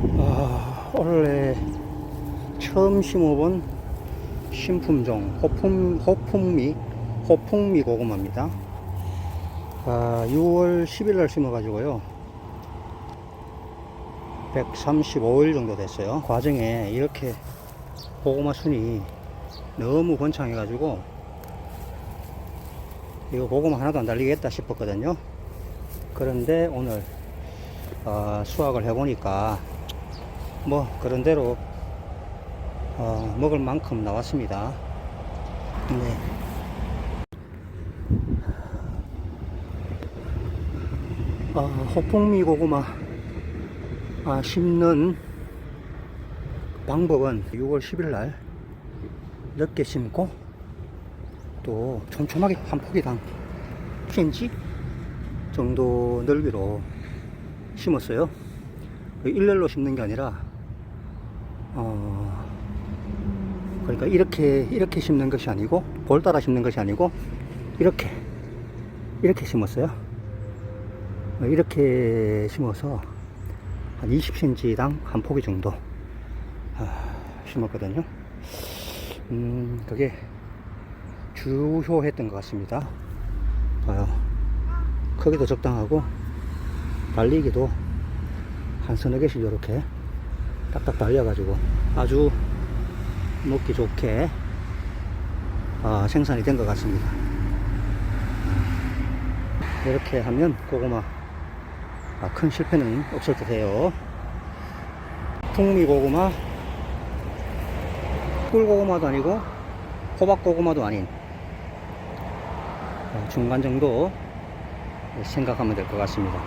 아, 원래 처음 심어본 신품종 호풍, 호풍미 호풍미 고구마입니다. 아, 6월 10일 날 심어가지고요. 135일 정도 됐어요. 과정에 이렇게 고구마 순이 너무 번창해 가지고 이거 고구마 하나도 안 달리겠다 싶었거든요. 그런데 오늘 어, 수확을 해보니까 뭐 그런대로 어, 먹을 만큼 나왔습니다. 네. 아, 호풍미 고구마 아, 심는 방법은 6월 10일 날 늦게 심고 또 촘촘하게 한 포기당 10cm 정도 넓이로 심었어요. 그 일렬로 심는 게 아니라 어 그러니까 이렇게 이렇게 심는 것이 아니고 볼 따라 심는 것이 아니고 이렇게 이렇게 심었어요. 어, 이렇게 심어서 한 20cm당 한 포기 정도 아, 심었거든요. 음, 그게 주효했던 것 같습니다. 봐요. 크기도 적당하고 달리기도 한 서너 개씩 이렇게 딱딱 달려가지고 아주 먹기 좋게 아, 생산이 된 것 같습니다. 이렇게 하면 고구마 아, 큰 실패는 없을 듯해요. 풍미 고구마, 꿀 고구마도 아니고 호박 고구마도 아닌 어, 중간 정도 생각하면 될 것 같습니다.